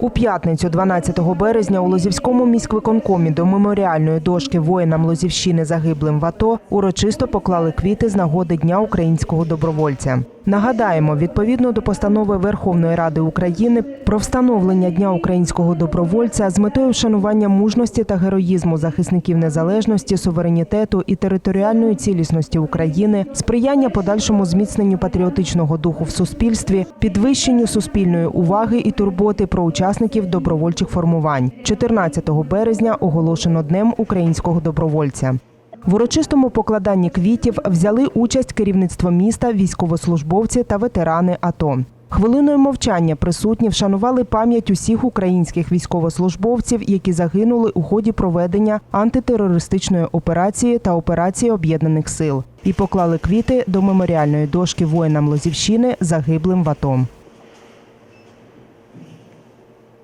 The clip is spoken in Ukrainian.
У п'ятницю, 12 березня, у Лозівському міськвиконкомі до меморіальної дошки воїнам Лозівщини загиблим в АТО урочисто поклали квіти з нагоди Дня українського добровольця. Нагадаємо, відповідно до постанови Верховної Ради України про встановлення Дня українського добровольця з метою вшанування мужності та героїзму захисників незалежності, суверенітету і територіальної цілісності України, сприяння подальшому зміцненню патріотичного духу в суспільстві, підвищенню суспільної уваги і турботи про учасників добровольчих формувань. 14 березня оголошено Днем українського добровольця. В урочистому покладанні квітів взяли участь керівництво міста, військовослужбовці та ветерани АТО. Хвилиною мовчання присутні вшанували пам'ять усіх українських військовослужбовців, які загинули у ході проведення антитерористичної операції та операції об'єднаних сил, і поклали квіти до меморіальної дошки воїнам Лозівщини загиблим в АТО.